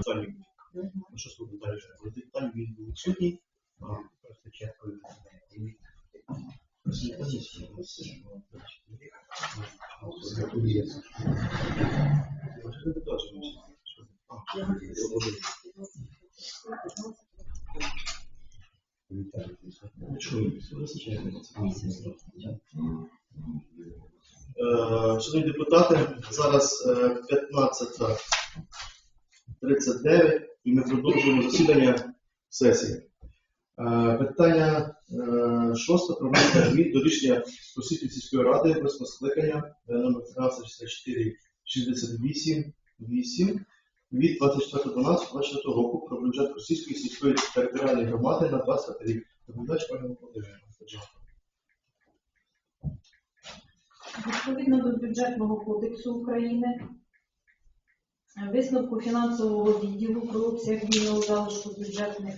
Детальний блок. Наша солідарність про детальний він був відсутній. Просто чекаю. Шановні депутати, зараз е, 15 39 і ми продовжуємо засідання сесії. Е, питання е, шосте про внесення змін до рішення Російської сільської ради про скликання е, номер 1364-68-8 від 24 року про бюджет Російської сільської територіальної громади на 20 рік. Доповідач пані Володимирівна. Відповідно до бюджетного кодексу України висновку фінансового відділу про обсяг вільного залишку бюджетних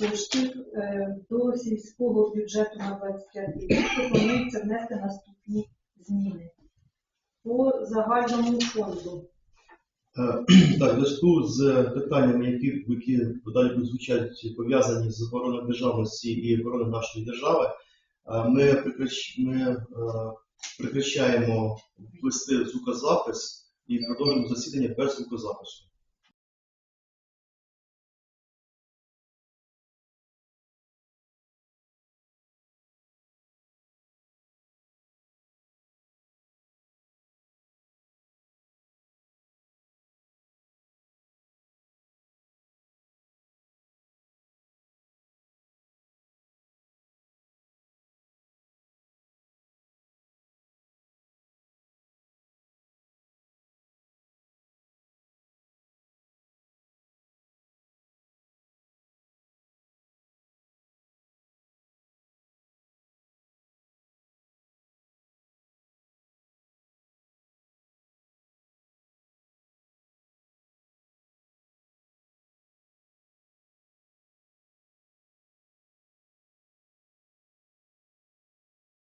коштів е, до сільського бюджету на 25 рік пропонується внести наступні зміни. По загальному фонду Е, Так, в зв'язку з питаннями, які, які далі будуть звучати, пов'язані з обороною державності і обороною нашої держави, е, ми, прекращ... ми е, прекращаємо вести звукозапис і продовжимо засідання без звукозапису.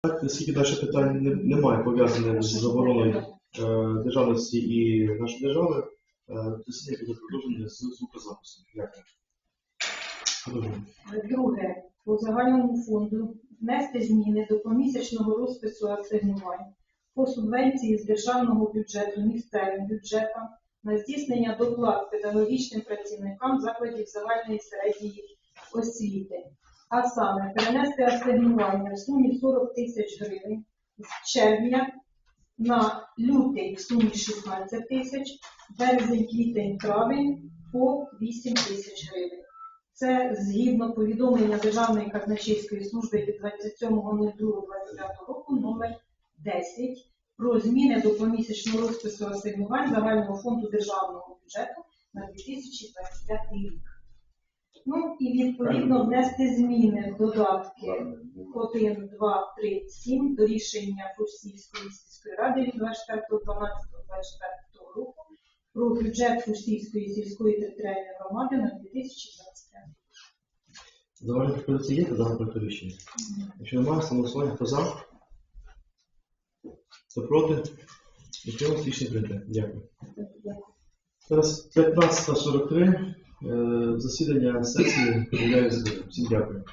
Оскільки далі питань немає пов'язаних з забороною е, державності і нашої держави, е, засідання буде продовжене з звукозаписом. Дякую. Друге, по загальному фонду внести зміни до помісячного розпису асигнувань по субвенції з державного бюджету місцевим бюджетам на здійснення доплат педагогічним працівникам закладів загальної середньої освіти. А саме перенести асигнування в сумі 40 тисяч гривень з червня на лютий в сумі 16 тисяч, березень, квітень, травень по 8 тисяч гривень. Це згідно повідомлення Державної казначейської служби від 27.02.25 року номер 10 про зміни до помісячного розпису асигнувань загального фонду державного бюджету на 2025 рік. Ну і відповідно внести зміни в додатки 1, 2, 3, 7 до рішення Фурсівської сільської ради від 24.12.24 року про бюджет Фурсівської сільської територіальної громади на 2025 рік. Завальні пропозиції є та проєкту рішення? Якщо немає, самосування, хто за? Хто проти? Якщо рішення прийде. Дякую. Зараз 15.43. Е, Засідання сесії являється. Всім дякую.